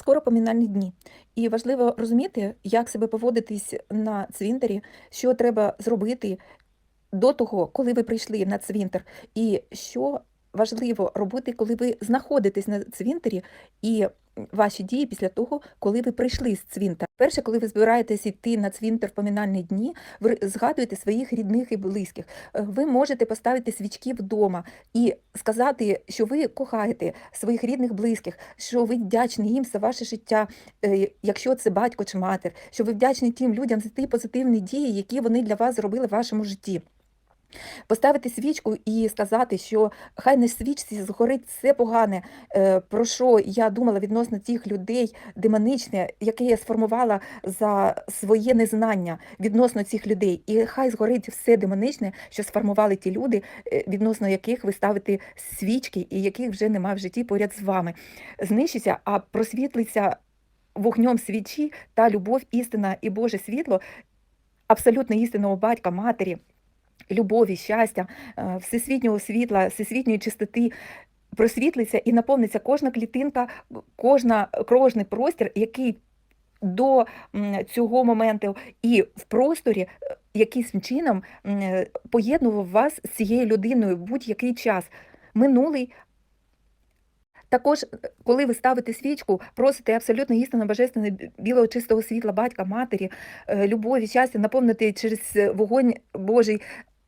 Скоро помінальні дні, і важливо розуміти, як себе поводитись на цвинтарі, що треба зробити до того, коли ви прийшли на цвинтар, і що важливо робити, коли ви знаходитесь на цвинтарі, і ваші дії після того, коли ви прийшли з цвинтара. Перше, коли ви збираєтесь йти на цвинтар в помінальні дні, ви згадуєте своїх рідних і близьких. Е, Ви можете поставити свічки вдома і сказати, що ви кохаєте своїх рідних близьких, що ви вдячні їм за ваше життя, е, якщо це батько чи матір, що ви вдячні тим людям за ті позитивні дії, які вони для вас зробили в вашому житті. Поставити свічку і сказати, що хай на свічці згорить все погане, е, про що я думала відносно тих людей демоничне, яке я сформувала за своє незнання відносно цих людей. І хай згорить все демоничне, що сформували ті люди, е, відносно яких ви ставите свічки і яких вже немає в житті поряд з вами. Знищиться, а просвітлиться вогнем свічі та любов, істина і Боже світло, абсолютно істинного батька, матері любові, щастя, е, всесвітнього світла, всесвітньої чистоти просвітлиться і наповниться кожна клітинка, кожна кожний простір, який до цього моменту і в просторі е, якимсь чином е, поєднував вас з цією людиною в будь-який час. Минулий. Також, коли ви ставите свічку, просите абсолютно істинно божественне білого чистого світла, батька, матері, любові, щастя, наповнити через вогонь Божий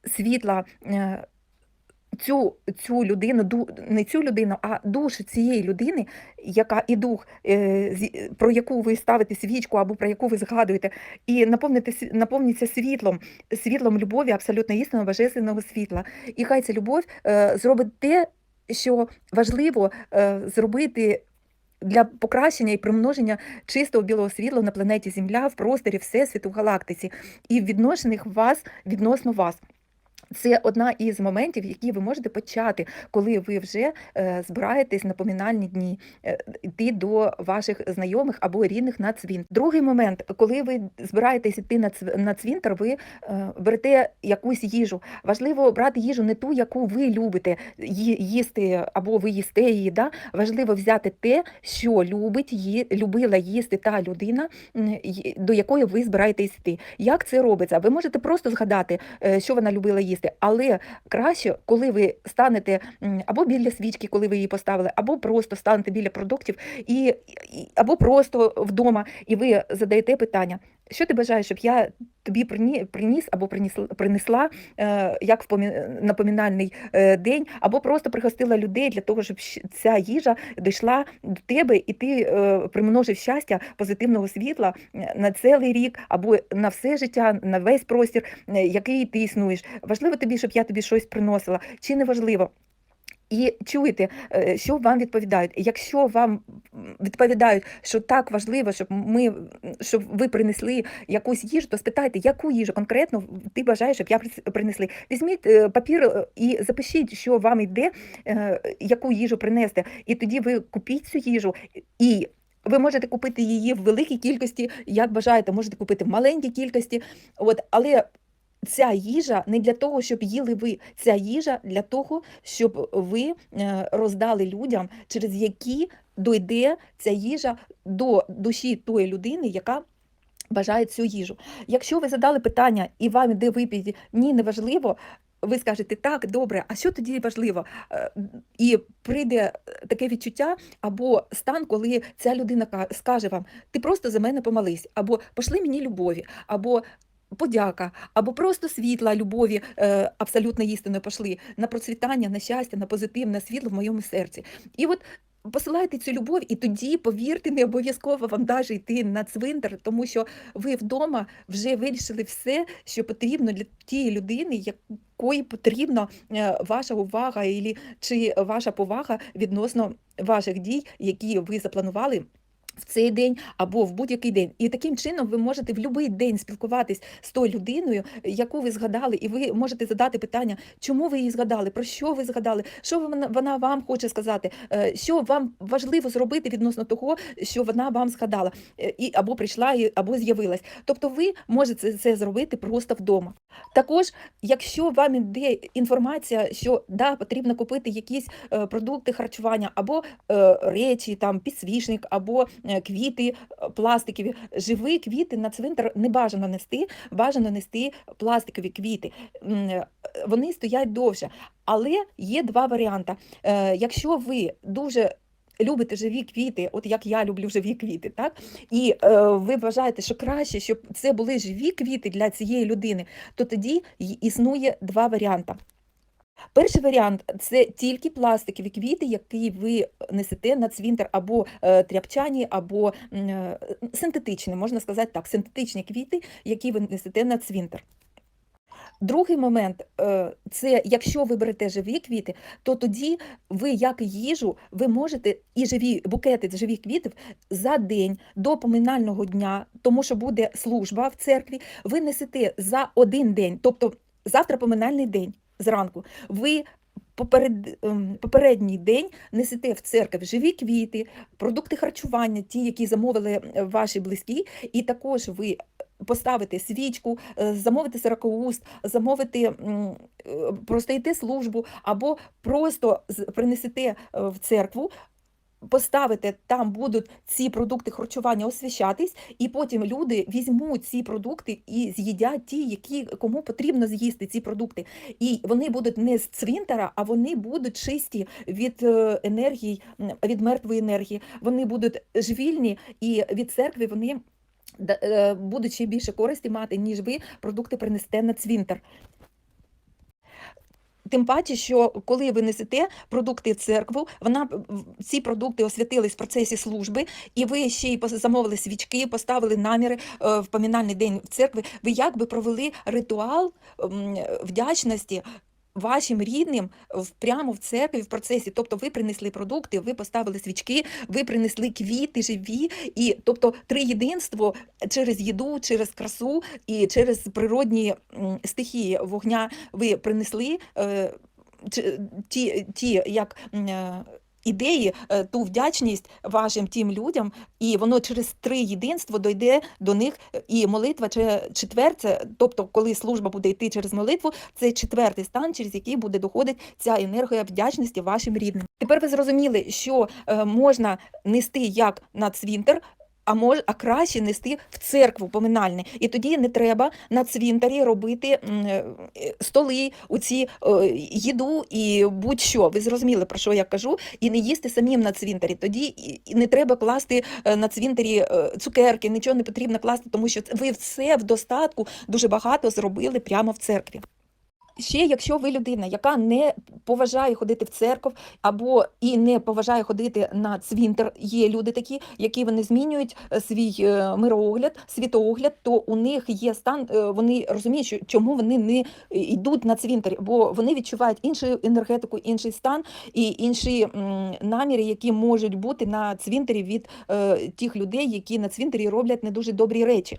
світла е, цю, цю людину, не цю людину, а душу цієї людини, яка і дух, е, про яку ви ставите свічку або про яку ви згадуєте, і наповнити, св- наповниться світлом, світлом любові, абсолютно істинного божественного світла. І хай ця любов е, зробить те, що важливо зробити. Для покращення і примноження чистого білого світла на планеті Земля в просторі Всесвіту в галактиці і в відношеннях вас відносно вас. Це одна із моментів, які ви можете почати, коли ви вже е, збираєтесь на помінальні дні, е, йти до ваших знайомих або рідних на цвинтар. Другий момент, коли ви збираєтесь йти на цв- на цвинтар, ви е, берете якусь їжу. Важливо брати їжу не ту, яку ви любите їсти, або ви їсте її. Да? Важливо взяти те, що любить ї, любила їсти та людина, до якої ви збираєтесь йти. Як це робиться? Ви можете просто згадати, що вона любила їсти, але краще, коли ви станете або біля свічки, коли ви її поставили, або просто станете біля продуктів, і- або просто вдома, і ви задаєте питання. Що ти бажаєш, щоб я тобі прині- приніс або принесла, е, як в помі- напоминальний е, день, або просто пригостила людей для того, щоб ця їжа дійшла до тебе, і ти е, примножив щастя позитивного світла на цілий рік, або на все життя, на весь простір, який ти існуєш. Важливо тобі, щоб я тобі щось приносила, чи не важливо? І чуєте, е, що вам відповідають. Якщо вам відповідають, що так важливо, щоб ми щоб ви принесли якусь їжу, то спитайте, яку їжу конкретно ти бажаєш, щоб я принесли. Візьміть е, папір е, і запишіть, що вам йде, яку їжу принести. І тоді ви купіть цю їжу і. Ви можете купити її в великій кількості, як бажаєте, можете купити в маленькій кількості. От, але ця їжа не для того, щоб їли ви. Ця їжа для того, щоб ви е, роздали людям, через які дойде ця їжа до душі тої людини, яка. Бажає цю їжу. Якщо ви задали питання і вам іде відповідь ні, не важливо, ви скажете так, добре, а що тоді важливо? Е, І прийде таке відчуття або стан, коли ця людина скаже вам: ти просто за мене помолись, або пошли мені любові, або подяка, або просто світла любові е, абсолютно істинної пошли на процвітання, на щастя, на позитивне світло в моєму серці. І от посилайте цю любов, і тоді, повірте, не обов'язково вам даже йти на цвинтар, тому що ви вдома вже вирішили все, що потрібно для тієї людини, якої потрібна е, ваша увага ілі, чи ваша повага відносно ваших дій, які ви запланували. В цей день або в будь-який день, і таким чином ви можете в будь-який день спілкуватись з тою людиною, яку ви згадали, і ви можете задати питання, чому ви її згадали, про що ви згадали, що вона, вам хоче сказати, е, що вам важливо зробити відносно того, що вона вам згадала, е, і або прийшла, і- або з'явилась. Тобто, ви можете це зробити просто вдома. Також, якщо вам іде інформація, що да, потрібно купити якісь е, продукти харчування, або речі, там підсвічник, або квіти е, пластикові. Живі квіти на цвинтар не бажано нести, бажано нести пластикові квіти. Е, Вони стоять довше. Але є два варіанти. Е, Якщо ви дуже любите живі квіти, от як я люблю живі квіти, так? І е, ви вважаєте, що краще, щоб це були живі квіти для цієї людини, то тоді існує два варіанти. Перший варіант це тільки пластикові квіти, які ви несете на цвинтар, або е, тряпчані, або е, синтетичні, можна сказати так, синтетичні квіти, які ви несете на цвинтар. Другий момент е, це якщо ви берете живі квіти, то тоді ви, як їжу, ви можете і живі букети живих квітів за день до поминального дня, тому що буде служба в церкві, ви несете за один день, тобто завтра поминальний день зранку. Ви поперед, ем, попередній день несете в церкву живі квіти, продукти харчування, ті, які замовили е, ваші близькі, і також ви поставите свічку, замовити замовите замовити замовите, йти е, службу, або просто принесете е, в церкву. Поставите, там будуть ці продукти харчування освящатись, і потім люди візьмуть ці продукти і з'їдять ті, які кому потрібно з'їсти ці продукти. І вони будуть не з цвинтара, а вони будуть чисті від е, енергії, від мертвої енергії. Вони будуть живільні і від церкви вони е, будуть ще більше користі мати, ніж ви продукти принесете на цвинтар. Тим паче, що коли ви несете продукти в церкву, вона ці продукти освятились в процесі служби, і ви ще й замовили свічки, поставили наміри е, в помінальний день в церкви. Ви якби провели ритуал вдячності. Вашим рідним прямо в церкві в процесі, тобто ви принесли продукти, ви поставили свічки, ви принесли квіти живі, і тобто триєдинство через їду, через красу і через природні стихії вогня ви принесли е, ті, ті як е, ідеї, е, ту вдячність вашим тим людям, і воно через три єдинство дойде до них. І молитва чи четверте, тобто, коли служба буде йти через молитву, це четвертий стан, через який буде доходити ця енергія вдячності вашим рідним. Тепер ви зрозуміли, що е, можна нести як на цвинтар, а мож, а краще нести в церкву поминальне. І тоді не треба на цвинтарі робити е, столи, оці е, їду і будь-що. Ви зрозуміли, про що я кажу, і не їсти самим на цвинтарі. Тоді не треба класти е, на цвинтарі е, цукерки, нічого не потрібно класти, тому що ви все в достатку дуже багато зробили прямо в церкві. Ще якщо ви людина, яка не поважає ходити в церкву або і не поважає ходити на цвинтар, є люди такі, які вони змінюють е, свій е, мироогляд, світоогляд, то у них є стан, е, вони розуміють, що чому вони не йдуть на цвинтар, бо вони відчувають іншу енергетику, інший стан і інші наміри, які можуть бути на цвинтарі від тих людей, які на цвинтарі роблять не дуже добрі речі.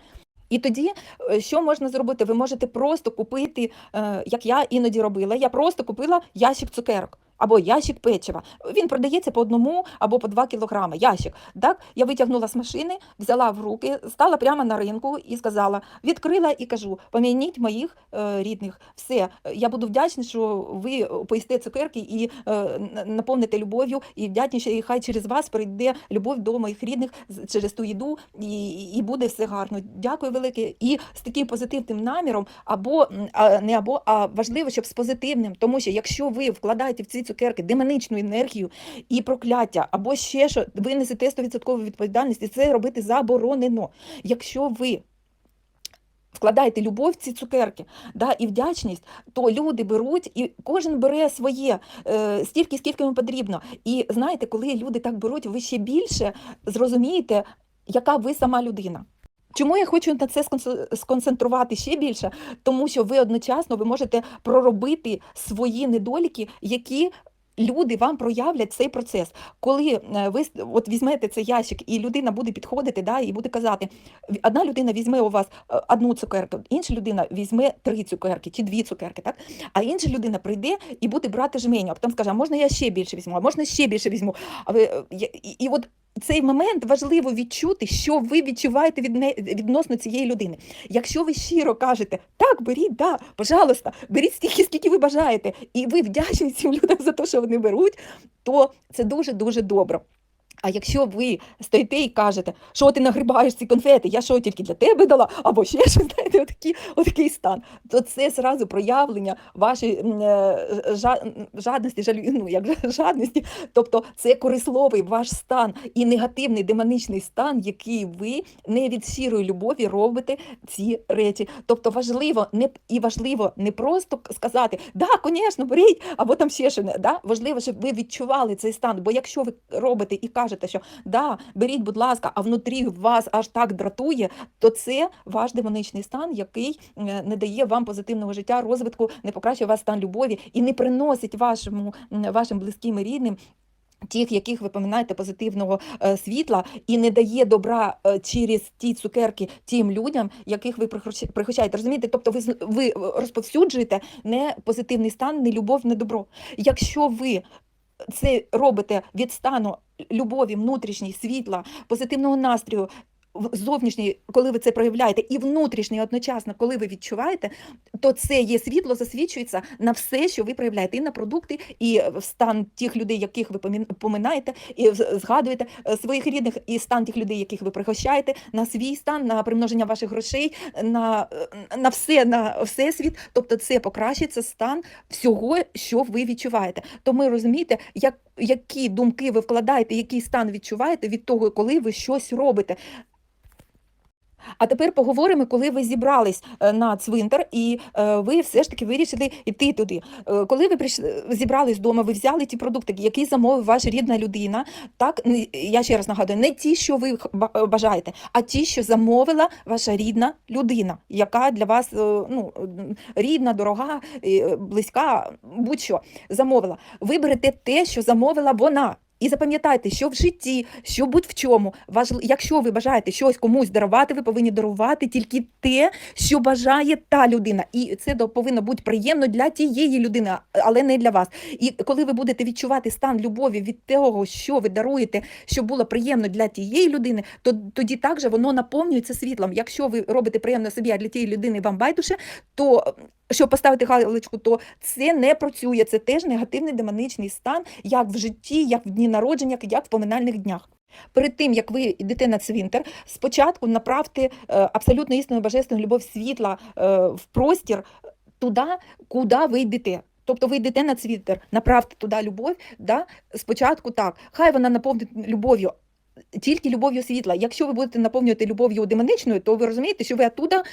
І тоді, е, що можна зробити? Ви можете просто купити, е, як я іноді робила, я просто купила ящик цукерок або ящик печива. Він продається по одному або по два кілограми. Ящик. Так? Я витягнула з машини, взяла в руки, стала прямо на ринку і сказала, відкрила і кажу: помініть моїх е, рідних. Все, я буду вдячна, що ви поїсте цукерки і е, наповните любов'ю, і вдячніше, і хай через вас прийде любов до моїх рідних через ту їду, і, і буде все гарно. Дякую велике. І з таким позитивним наміром, або не або, а важливо, щоб з позитивним, тому що якщо ви вкладаєте в ці цукерки демоничну енергію і прокляття, або ще що, ви несете 100% відповідальність, і це робити заборонено. Якщо ви вкладаєте любов в ці цукерки да, і вдячність, то люди беруть, і кожен бере своє е, стільки, скільки йому потрібно. І знаєте, коли люди так беруть, ви ще більше зрозумієте, яка ви сама людина. Чому я хочу на це сконце- сконцентрувати ще більше? Тому що ви одночасно ви можете проробити свої недоліки, які люди вам проявлять цей процес. Коли е, ви от візьмете цей ящик, і людина буде підходити, да, і буде казати, одна людина візьме у вас е, одну цукерку, інша людина візьме три цукерки чи дві цукерки, так? а інша людина прийде і буде брати жменю, а потім скаже, а можна я ще більше візьму, а можна ще більше візьму. А ви, е, я- і, і от цей момент важливо відчути, що ви відчуваєте від не, відносно цієї людини. Якщо ви щиро кажете, так, беріть, да, пожалуйста, беріть стільки, скільки ви бажаєте, і ви вдячні цим людям за те, що вони беруть, то це дуже-дуже добре. А якщо ви стоїте і кажете, що ти нагрибаєш ці конфети, я що тільки для тебе дала, або ще щось, знаєте, отакий, отакий стан, то це зразу проявлення вашої е, жа- жадності, жалю, ну, як жадності, тобто це корисловий ваш стан і негативний демоничний стан, який ви не від щирої любові робите ці речі. Тобто важливо не і важливо не просто сказати да, звісно, беріть, або там ще щось. Да? Важливо, щоб ви відчували цей стан. Бо якщо ви робите і кажете, що да, беріть, будь ласка, а внутрі вас аж так дратує, то це ваш демоничний стан, який е, не дає вам позитивного життя, розвитку, не покращує вас стан любові і не приносить вашому вашим близьким і рідним. Тих, яких ви поминаєте позитивного е, світла, і не дає добра е, через ті цукерки тим людям, яких ви прихищаєте. Розумієте? Тобто ви, ви розповсюджуєте не позитивний стан, не любов, не добро. Якщо ви це робите від стану любові, внутрішній, світла, позитивного настрою, зовнішній, коли ви це проявляєте, і внутрішній одночасно, коли ви відчуваєте, то це є світло, засвідчується на все, що ви проявляєте, і на продукти, і в стан тих людей, яких ви поминаєте, і згадуєте е, своїх рідних, і стан тих людей, яких ви пригощаєте, на свій стан, на примноження ваших грошей, на, е, на все, на всесвіт. Тобто це покращиться стан всього, що ви відчуваєте. То ми розумієте, як, які думки ви вкладаєте, який стан відчуваєте від того, коли ви щось робите. А тепер поговоримо, коли ви зібрались е, на цвинтар і е, ви все ж таки вирішили йти туди. Е, Коли ви прийшли, зібрались вдома, ви взяли ті продукти, які замовив ваша рідна людина. Так, не- я ще раз нагадую, не ті, що ви бажаєте, а ті, що замовила ваша рідна людина, яка для вас ну, рідна, дорога, близька, будь-що замовила. Виберете те, що замовила вона. І запам'ятайте, що в житті, що будь в чому, важли- якщо ви бажаєте щось комусь дарувати, ви повинні дарувати тільки те, що бажає та людина. І це повинно бути приємно для тієї людини, але не для вас. І коли ви будете відчувати стан любові від того, що ви даруєте, щоб було приємно для тієї людини, то тоді також воно наповнюється світлом. Якщо ви робите приємно собі, а для тієї людини вам байдуже, то щоб поставити галочку, то це не працює. Це теж негативний демоничний стан, як в житті, як в дні народження, як в поминальних днях. Перед тим, як ви йдете на цвинтар, спочатку направте е, абсолютно істинну божественну любов світла е, в простір туди, куди ви йдете. Тобто ви йдете на цвинтар, направте туди любов, да? спочатку так, хай вона наповнить любов'ю, тільки любов'ю світла. Якщо ви будете наповнювати любов'ю демоничною, то ви розумієте, що ви оттуда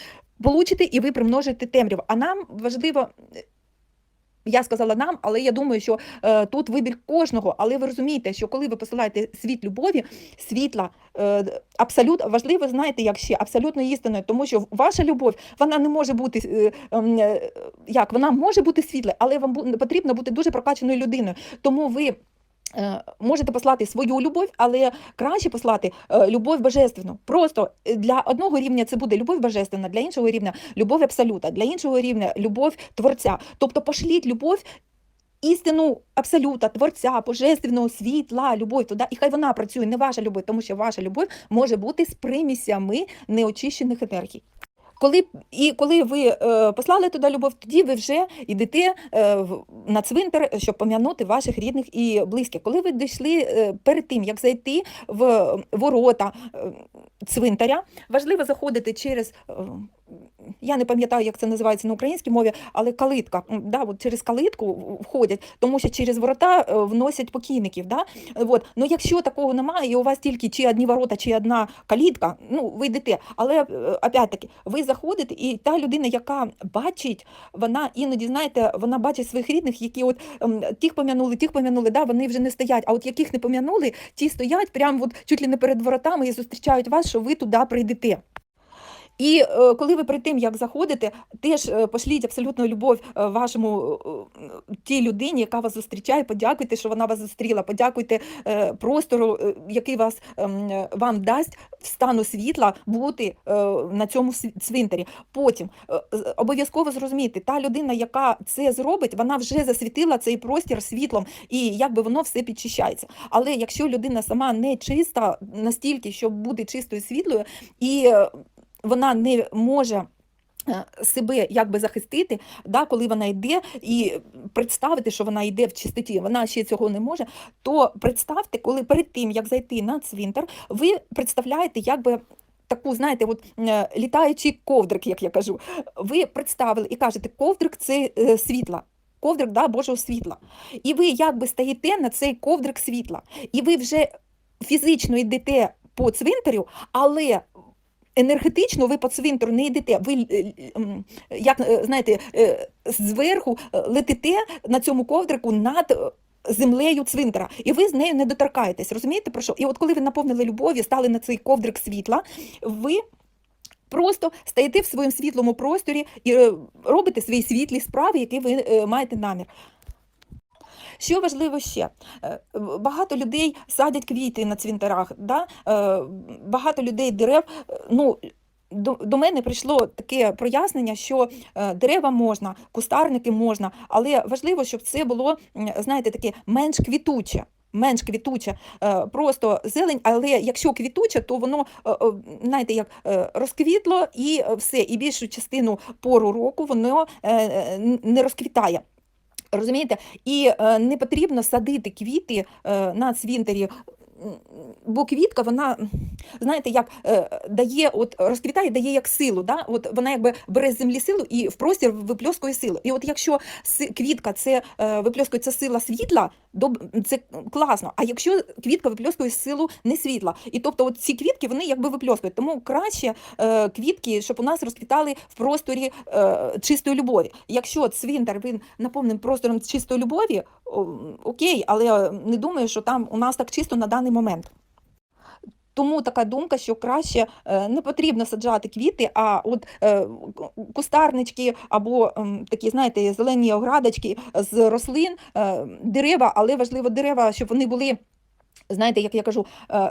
получите і ви примножите темряву. А нам важливо. е, Я сказала нам, але я думаю, що е, тут вибір кожного. Але ви розумієте, що коли ви посилаєте світ любові, світла, е, абсолют, важливо, знаєте, як ще абсолютно істинною, тому що ваша любов вона не може бути е, ем, е, як вона може бути світлою, але вам потрібно бути дуже прокачаною людиною. Тому ви. Е, Можете послати свою любов, але краще послати е, любов божественну. Просто е, для одного рівня це буде любов божественна, для іншого рівня любов абсолюта, для іншого рівня любов творця. Тобто пошліть любов. Істину абсолюта, творця, божественного світла, любов туди, і хай вона працює, не ваша любов, тому що ваша любов може бути з примісями неочищених енергій. Коли, і коли ви е, послали туди любов, тоді ви вже йдете е, на цвинтар, щоб пом'янути ваших рідних і близьких. Коли ви дійшли е, перед тим, як зайти в ворота цвинтаря, важливо заходити через. Я не пам'ятаю, як це називається на українській мові, але калитка. Да, от через калитку входять, тому що через ворота е, вносять покійників. Да? От. Ну, якщо такого немає, і у вас тільки чи одні ворота, чи одна калітка, ну ви йдете. Але е, опять-таки, ви заходите, і та людина, яка бачить, вона іноді, знаєте, вона бачить своїх рідних, які от ем, тих пом'янули, тих пом'янули, да, вони вже не стоять. А от яких не пом'янули, ті стоять прямо от чуть ли не перед воротами і зустрічають вас, що ви туди прийдете. І е, коли ви перед тим, як заходите, теж е, пошліть абсолютну любов е, вашому тій людині, яка вас зустрічає. Подякуйте, що вона вас зустріла. Подякуйте простору, який вас ем, вам дасть в стану світла бути на цьому цвинтарі. Потім обов'язково зрозуміти, та людина, яка це зробить, вона вже засвітила цей простір світлом, і якби воно все підчищається. Але якщо людина сама не чиста настільки, щоб бути чистою світлою, і вона не може е, себе якби захистити, да, коли вона йде, і представити, що вона йде в чистоті, вона ще цього не може, то представте, коли перед тим, як зайти на цвинтар, ви представляєте, якби. Таку, знаєте, от е, літаючий ковдрик, як я кажу. Ви представили і кажете, ковдрик це е, світла, ковдрик да, Божого світла. І ви якби стаєте на цей ковдрик світла. І ви вже фізично йдете по цвинтарю, але енергетично ви по цвинтару не йдете. Ви, е, як е, знаєте, е, зверху е, летите на цьому ковдрику над е, землею цвинтара, і ви з нею не доторкаєтесь. Розумієте про що? І от коли ви наповнили любов'ю, стали на цей ковдрик світла, ви. Просто стаєте в своєму світлому просторі і е, робите свої світлі справи, які ви е, маєте намір. Що важливо ще? Е, Багато людей садять квіти на цвинтарах, да? Е, багато людей дерев. е, Ну, до, до мене прийшло таке прояснення, що дерева можна, кустарники можна, але важливо, щоб це було, знаєте, таке менш квітуче. Менш квітуче, е, просто зелень, але якщо квітуче, то воно, знаєте, як розквітло і все, і більшу частину пору року воно не розквітає. Розумієте? І е, не потрібно садити квіти е, на цвінтарі. бо квітка, вона, знаєте, як е, дає, от розквітає, дає як силу. Да? От вона якби бере з землі силу і в простір випльоскує силу. І от якщо квітка це випльоскується сила світла, це класно. А якщо квітка випльоскує силу не світла, і тобто от ці квітки вони якби випльоскують. Тому краще е, квітки, щоб у нас розквітали в просторі е, чистої любові. Якщо цвинтар він наповнений простором чистої любові, о, окей, але не думаю, що там у нас так чисто на даний момент. Тому така думка, що краще е, не потрібно саджати квіти, а от е, кустарнички або ем, такі, знаєте, зелені оградочки з рослин, е, дерева, але важливо дерева, щоб вони були. Знаєте, як я кажу,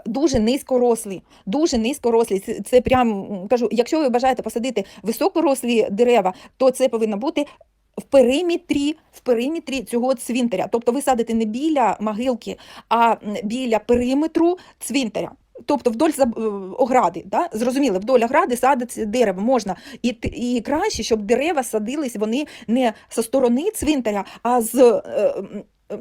дуже низькорослі, дуже низькорослі. Це прям кажу, якщо ви бажаєте посадити високорослі дерева, то це повинно бути в периметрі, в периметрі цього цвинтаря. Тобто ви садите не біля могилки, а біля периметру цвинтаря. Тобто вдоль е, огради, да? зрозуміло, вдоль огради садити дерево можна. І, і краще, щоб дерева садились вони не зі сторони цвинтаря, а з. е, е,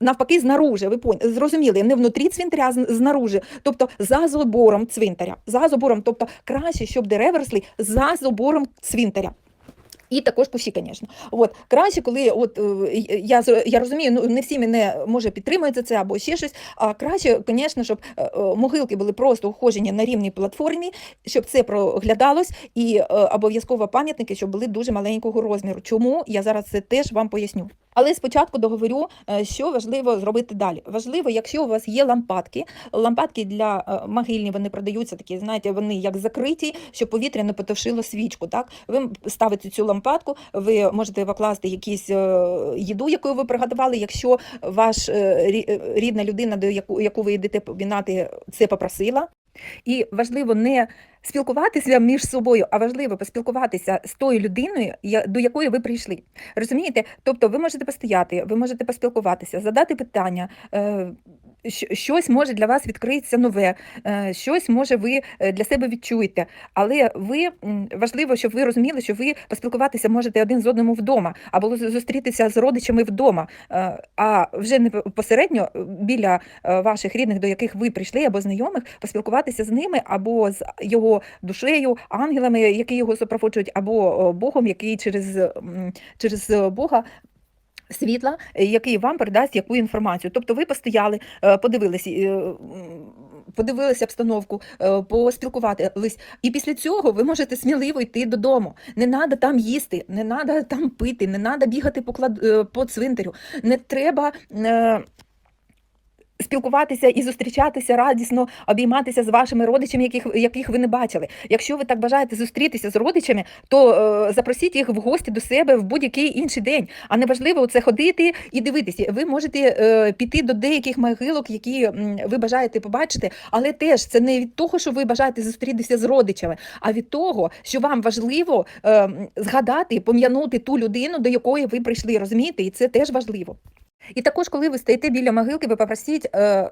Навпаки, знаружи, ви поняли, зрозуміли, не внутрі цвинтаря, а знаружи, тобто за забором цвинтаря. За забором, тобто краще, щоб дерева росли за забором цвинтаря. І також кущі, звісно. От краще, коли от е, я я розумію, ну не всі мене може підтримують це або ще щось. А краще, звісно, щоб е, е, могилки були просто ухожені на рівній платформі, щоб це проглядалось, і обов'язково пам'ятники, щоб були дуже маленького розміру. Чому я зараз це теж вам поясню. Але спочатку договорю, е, що важливо зробити далі. Важливо, якщо у вас є лампадки, лампадки для е, могильні, вони продаються такі, знаєте, вони як закриті, щоб повітря не потовшило свічку. Так, ви ставите цю лампадку, ви можете покласти якісь е, їду, яку ви приготували. Якщо ваш рі- рідна людина, до яку, яку ви йдете помінати, це попросила. І важливо не спілкуватися між собою, а важливо поспілкуватися з тою людиною, до якої ви прийшли. Розумієте? Тобто ви можете постояти, ви можете поспілкуватися, задати питання. е, Щось може для вас відкритися нове, е, щось може ви е, для себе відчуєте. Але ви важливо, щоб ви розуміли, що ви поспілкуватися можете один з одним вдома, або зустрітися з родичами вдома, а вже не посередньо біля ваших рідних, до яких ви прийшли, або знайомих, поспілкуватися з ними, або з його душею, ангелами, які його супроводжують, або е, Богом, який через, через Бога. Світла, е, який вам передасть яку інформацію. Тобто ви постояли, е, подивилися, е, подивилися обстановку, е, поспілкуватись, і після цього ви можете сміливо йти додому. Не треба там їсти, не треба там пити, не треба бігати по, клад... е, по цвинтарю, не треба. Спілкуватися і зустрічатися радісно, обійматися з вашими родичами, яких, яких ви не бачили. Якщо ви так бажаєте зустрітися з родичами, то е, запросіть їх в гості до себе в будь-який інший день. А не важливо це ходити і дивитися. Ви можете е, піти до деяких могилок, які ви бажаєте побачити, але теж це не від того, що ви бажаєте зустрітися з родичами, а від того, що вам важливо е, згадати, пом'янути ту людину, до якої ви прийшли. Розумієте, і це теж важливо. І також, коли ви стоїте біля могилки, ви попросіть е, е,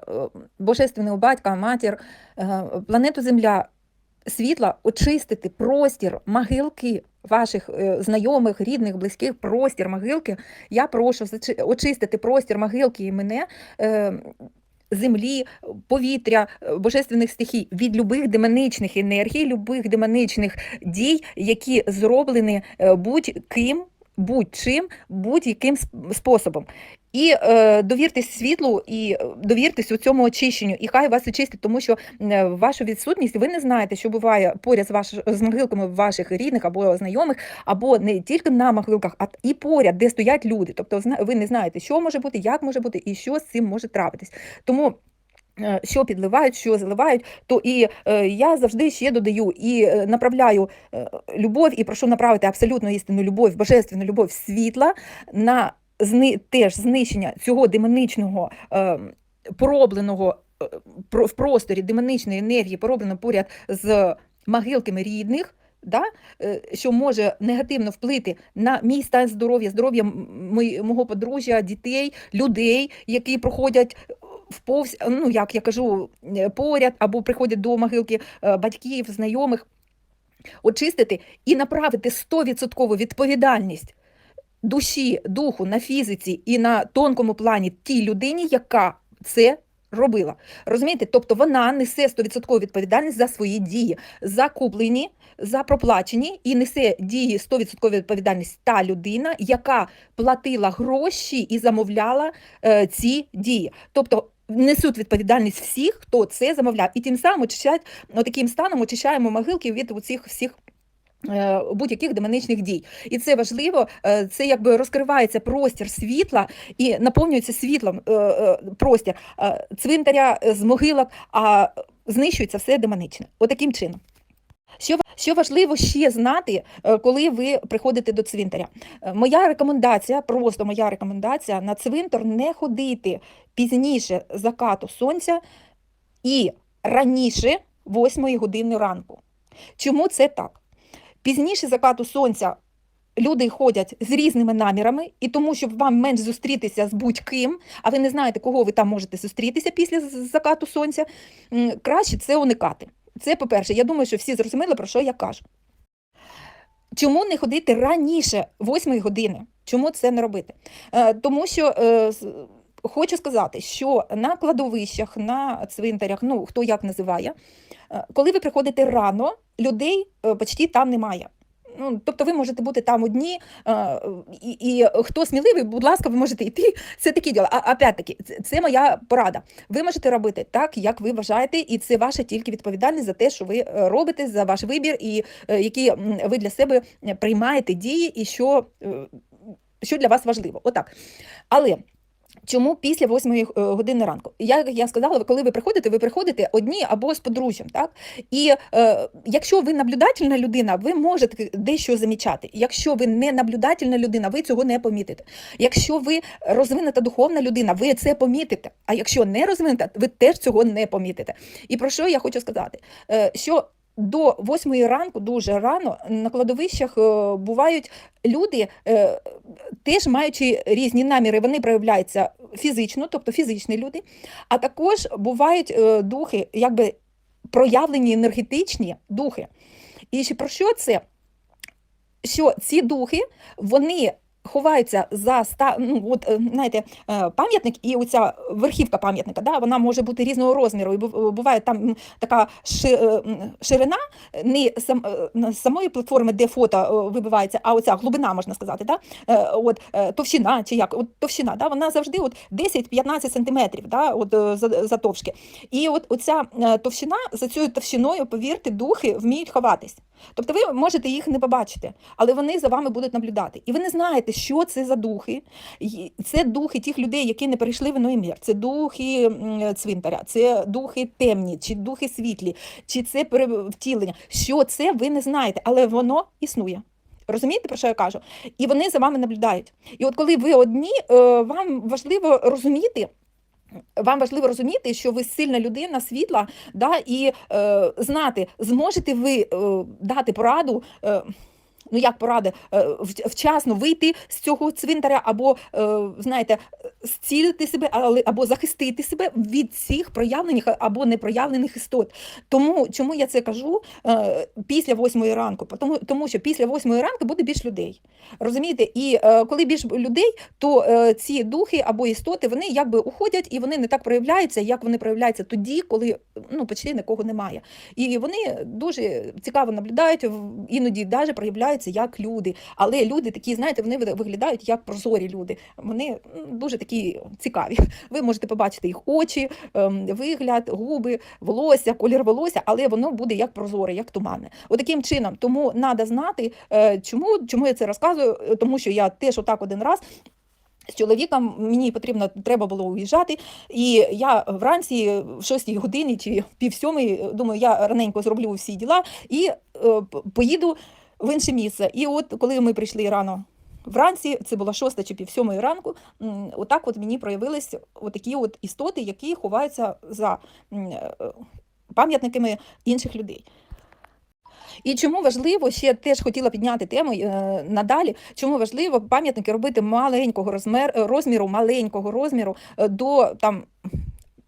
божественного батька, матір, е, планету Земля, світла очистити простір могилки ваших е, знайомих, рідних, близьких простір могилки, я прошу очистити простір могилки і мене. Е, Землі, повітря, е, божественних стихій від любих демоничних енергій, любих демоничних дій, які зроблені е, будь-ким, будь-чим, будь-яким способом. І е, довіртесь світлу, і е, довіртесь у цьому очищенню, і хай вас очистить, тому що е, вашу відсутність ви не знаєте, що буває поряд з, ваш, з могилками ваших рідних або знайомих, або не тільки на могилках, а і поряд, де стоять люди. Тобто ви не знаєте, що може бути, як може бути і що з цим може трапитись. Тому. е, Що підливають, що заливають, то і е, я завжди ще додаю і е, направляю е, любов, і прошу направити абсолютно істинну любов, божественну любов світла на зни, теж знищення цього демоничного е, поробленого е, про- в просторі демоничної енергії, поробленого поряд з могилками рідних. Да, е, що може негативно вплити на мій стан здоров'я, здоров'я мого подружжя, дітей, людей, які проходять вповз, ну як я кажу, е, поряд або приходять до могилки батьків, знайомих, очистити і направити 100% відповідальність душі, духу на фізиці і на тонкому плані тій людині, яка це робила. Розумієте? Тобто вона несе 100% відповідальність за свої дії, закуплені, за проплачені, і несе дії 100% відповідальність та людина, яка платила гроші і замовляла е, ці дії. Тобто несуть відповідальність всіх, хто це замовляв. І тим самим очищають, таким станом очищаємо могилки від цих всіх. Е, Будь-яких демоничних дій, і це важливо. е, Це якби розкривається простір світла і наповнюється світлом е, простір цвинтаря з могилок, а знищується все демоничне. Отаким чином. Що, що важливо ще знати, коли ви приходите до цвинтаря? Моя рекомендація, просто моя рекомендація на цвинтар не ходити пізніше закату сонця і раніше 8 години ранку. Чому це так? Пізніше закату сонця люди ходять з різними намірами, і тому, щоб вам менш зустрітися з будь-ким, а ви не знаєте, кого ви там можете зустрітися після закату сонця, краще це уникати. Це по-перше, я думаю, що всі зрозуміли, про що я кажу. Чому не ходити раніше 8 години? Чому це не робити? Е, тому що е, хочу сказати, що на кладовищах, на цвинтарях, ну хто як називає, е, коли ви приходите рано, людей е, почти там немає. Ну, тобто ви можете бути там одні, е, і, і хто сміливий, будь ласка, ви можете йти. Це такі діла. А опять-таки, це, моя порада. Ви можете робити так, як ви вважаєте, і це ваша тільки відповідальність за те, що ви робите, за ваш вибір, і які ви для себе приймаєте дії, і що, що для вас важливо. Отак. Але. Чому після 8 години ранку? Як я сказала, коли ви приходите, ви приходите одні або з подружжям, так? І е, якщо ви наблюдательна людина, ви можете дещо замічати. Якщо ви не наблюдательна людина, ви цього не помітите. Якщо ви розвинута духовна людина, ви це помітите. А якщо не розвинута, ви теж цього не помітите. І про що я хочу сказати? Е, що до восьмої ранку, дуже рано, на кладовищах е, бувають люди, е, теж маючи різні наміри, вони проявляються фізично, тобто фізичні люди, а також бувають е, духи, якби проявлені енергетичні духи. І про що це? Що ці духи, вони ховаються за ста, ну, от, е, знаєте, е, пам'ятник і оця верхівка пам'ятника, да, вона може бути різного розміру. І буває там така е, ширина не сам, е, самої платформи, де фото е, вибивається, а оця глибина, можна сказати, да, е, от, е, товщина чи як, от товщина, да, вона завжди от 10-15 сантиметрів да, от, е, затовшки. І от оця е, товщина, за цією товщиною, повірте, духи вміють ховатись. Тобто ви можете їх не побачити, але вони за вами будуть наблюдати. І ви не знаєте, що це за духи. Це духи тих людей, які не перейшли в мір. Це духи цвинтаря, це духи темні, чи духи світлі, чи це перевтілення. Що це, ви не знаєте, але воно існує. Розумієте, про що я кажу? І вони за вами наблюдають. І от коли ви одні, е, вам важливо розуміти. Вам важливо розуміти, що ви сильна людина, світла, да, і е, знати, зможете ви е, дати пораду. Е, Ну, як поради, е, вчасно вийти з цього цвинтаря, або, е, знаєте, зцілити себе, або захистити себе від цих проявлених або непроявлених істот. Тому чому я це кажу е, після восьмої ранку? Тому, тому що після восьмої ранку буде більш людей. Розумієте? І коли більш людей, то ці духи або істоти вони якби уходять і вони не так проявляються, як вони проявляються тоді, коли ну почти нікого немає. І вони дуже цікаво наблюдають, іноді навіть проявляються як люди. Але люди такі, знаєте, вони виглядають як прозорі люди. Вони дуже такі цікаві. Ви можете побачити їх очі, ем, вигляд, губи, волосся, колір волосся, але воно буде як прозоре, як туманне. Отаким чином, тому треба знати, е, чому, чому я це розказую, тому що я теж отак один раз. З чоловіком мені потрібно треба було уїжджати, і я вранці в 6 годині чи пів сьомої, думаю, я раненько зроблю всі діла і е, поїду в інше місце. І от коли ми прийшли рано вранці, це була 6 чи пів сьомої ранку, отак от мені проявились отакі от істоти, які ховаються за е, пам'ятниками інших людей. І чому важливо, ще теж хотіла підняти тему е, надалі, чому важливо пам'ятники робити маленького розміру, маленького розміру е, до там.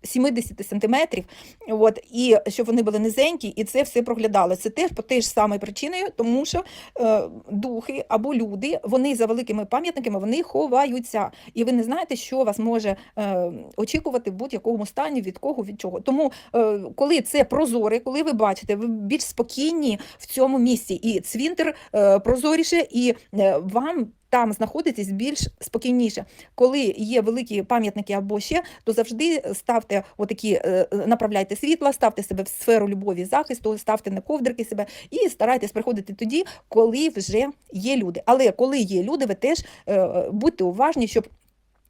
70 сантиметрів, от, і щоб вони були низенькі, і це все проглядало. Це теж по тій ж самій причиною, тому що е, духи або люди, вони за великими пам'ятниками вони ховаються. І ви не знаєте, що вас може е, очікувати в будь-якому стані, від кого, від чого. Тому, е, коли це прозоре, коли ви бачите, ви більш спокійні в цьому місці, і цвінтер е, прозоріше, і е, вам. Там знаходитесь більш спокійніше. Коли є великі пам'ятники або ще, то завжди ставте отакі, е, направляйте світла, ставте себе в сферу любові захисту, ставте на ковдрики себе і старайтесь приходити тоді, коли вже є люди. Але коли є люди, ви теж е, будьте уважні, щоб.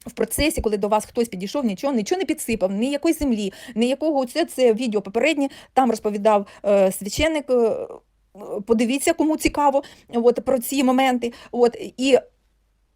В процесі, коли до вас хтось підійшов, нічого, нічого не підсипав, ні якої землі, ні якого це, це відео попереднє. Там розповідав е, священник. Е, подивіться, кому цікаво, от про ці моменти. От і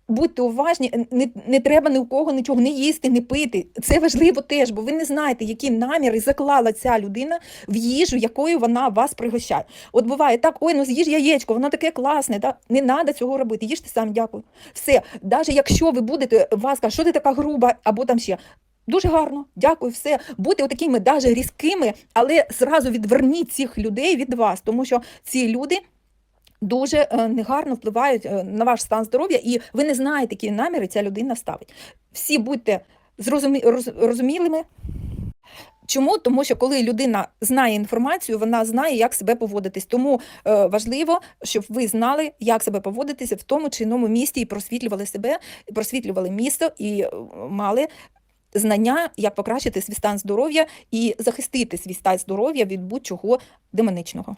Будьте уважні, не, не треба ні у кого нічого не їсти, не пити. Це важливо теж, бо ви не знаєте, які наміри заклала ця людина в їжу, якою вона вас пригощає. От буває так, ой, ну з'їж яєчко, воно таке класне. Да? Не треба цього робити. Їжте самі, дякую. Все, навіть якщо ви будете вас кажуть, що ти така груба, або там ще. Дуже гарно, дякую, все. Будьте отакими навіть різкими, але зразу відверніть цих людей від вас, тому що ці люди дуже е, негарно впливають е, на ваш стан здоров'я, і ви не знаєте, які наміри ця людина ставить. Всі будьте зрозумі... роз- розумілими. Чому? Тому що коли людина знає інформацію, вона знає, як себе поводитись. Тому е, важливо, щоб ви знали, як себе поводитися в тому чи іному місті і просвітлювали себе, просвітлювали місто і мали знання, як покращити свій стан здоров'я і захистити свій стан здоров'я від будь-чого демоничного.